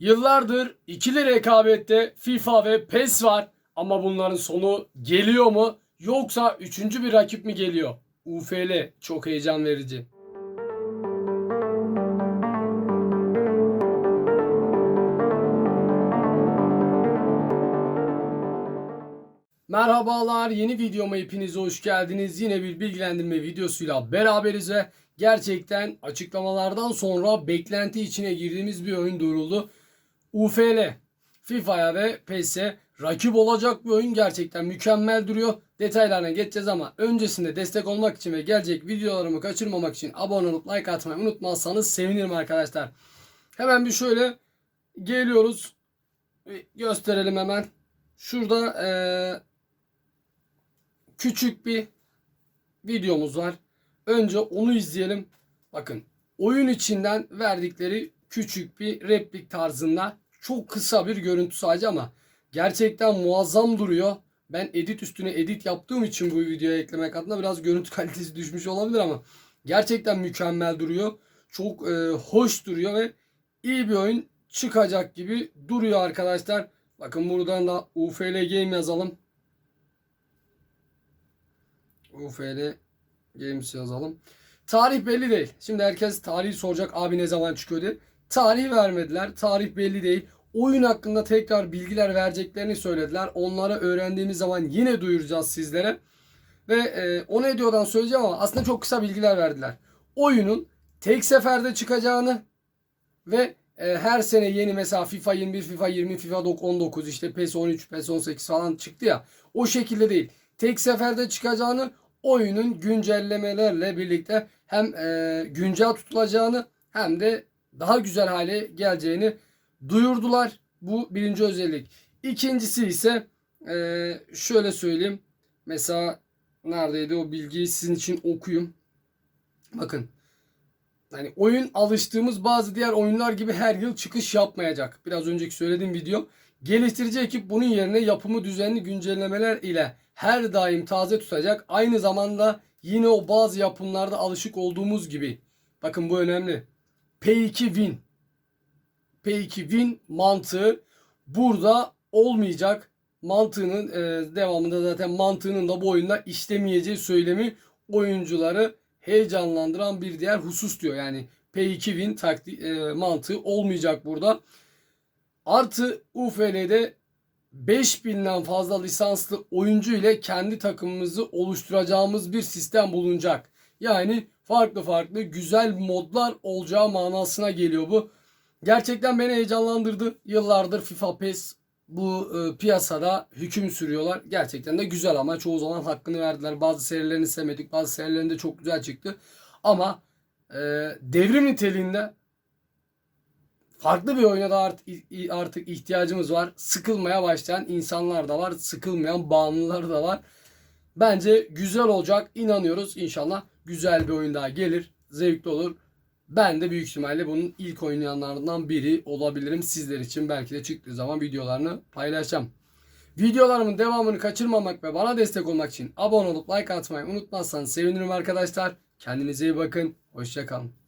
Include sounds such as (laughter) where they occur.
Yıllardır ikili rekabette FIFA ve PES var ama bunların sonu geliyor mu yoksa üçüncü bir rakip mi geliyor? UFL çok heyecan verici. Merhabalar yeni videoma hepinize hoş geldiniz. Yine bir bilgilendirme videosuyla beraberiz ve gerçekten açıklamalardan sonra beklenti içine girdiğimiz bir oyun duyuruldu. UFL FIFA'ya ve PES'e rakip olacak bir oyun gerçekten mükemmel duruyor. Detaylarına geçeceğiz ama öncesinde destek olmak için ve gelecek videolarımı kaçırmamak için abone olup like atmayı unutmazsanız sevinirim arkadaşlar. Hemen bir şöyle geliyoruz. Bir Gösterelim hemen. Şurada eee, küçük bir videomuz var. Önce onu izleyelim. Bakın oyun içinden verdikleri küçük bir replik tarzında çok kısa bir görüntü sadece ama gerçekten muazzam duruyor. Ben edit üstüne edit yaptığım için bu videoya eklemek adına biraz görüntü (laughs) kalitesi düşmüş olabilir ama gerçekten mükemmel duruyor. Çok e, hoş duruyor ve iyi bir oyun çıkacak gibi duruyor arkadaşlar. Bakın buradan da UFL Game yazalım. UFL Games yazalım. Tarih belli değil. Şimdi herkes tarihi soracak abi ne zaman çıkıyor diye. Tarih vermediler. Tarih belli değil. Oyun hakkında tekrar bilgiler vereceklerini söylediler. Onları öğrendiğimiz zaman yine duyuracağız sizlere. Ve e, o ne diyordan söyleyeceğim ama aslında çok kısa bilgiler verdiler. Oyunun tek seferde çıkacağını ve e, her sene yeni mesela FIFA 21, FIFA 20, FIFA 19 işte PES 13, PES 18 falan çıktı ya. O şekilde değil. Tek seferde çıkacağını oyunun güncellemelerle birlikte hem e, güncel tutulacağını hem de daha güzel hale geleceğini duyurdular. Bu birinci özellik. İkincisi ise e, şöyle söyleyeyim. Mesela neredeydi o bilgiyi sizin için okuyayım. Bakın. Yani oyun alıştığımız bazı diğer oyunlar gibi her yıl çıkış yapmayacak. Biraz önceki söylediğim video. Geliştirici ekip bunun yerine yapımı düzenli güncellemeler ile her daim taze tutacak. Aynı zamanda yine o bazı yapımlarda alışık olduğumuz gibi. Bakın bu önemli. P2 Win. P2 Win mantığı burada olmayacak. Mantığının e, devamında zaten mantığının da bu oyunda işlemeyeceği söylemi oyuncuları heyecanlandıran bir diğer husus diyor. Yani P2 Win takti, e, mantığı olmayacak burada. Artı UFL'de 5000'den fazla lisanslı oyuncu ile kendi takımımızı oluşturacağımız bir sistem bulunacak. Yani farklı farklı güzel modlar olacağı manasına geliyor bu. Gerçekten beni heyecanlandırdı. Yıllardır FIFA PES bu e, piyasada hüküm sürüyorlar. Gerçekten de güzel ama çoğu zaman hakkını verdiler. Bazı serilerini sevmedik. Bazı serilerinde çok güzel çıktı. Ama e, devrim niteliğinde farklı bir oyuna da art- artık ihtiyacımız var. Sıkılmaya başlayan insanlar da var. Sıkılmayan bağımlılar da var. Bence güzel olacak. İnanıyoruz. İnşallah güzel bir oyun daha gelir. Zevkli olur. Ben de büyük ihtimalle bunun ilk oynayanlarından biri olabilirim. Sizler için belki de çıktığı zaman videolarını paylaşacağım. Videolarımın devamını kaçırmamak ve bana destek olmak için abone olup like atmayı unutmazsanız sevinirim arkadaşlar. Kendinize iyi bakın. Hoşçakalın.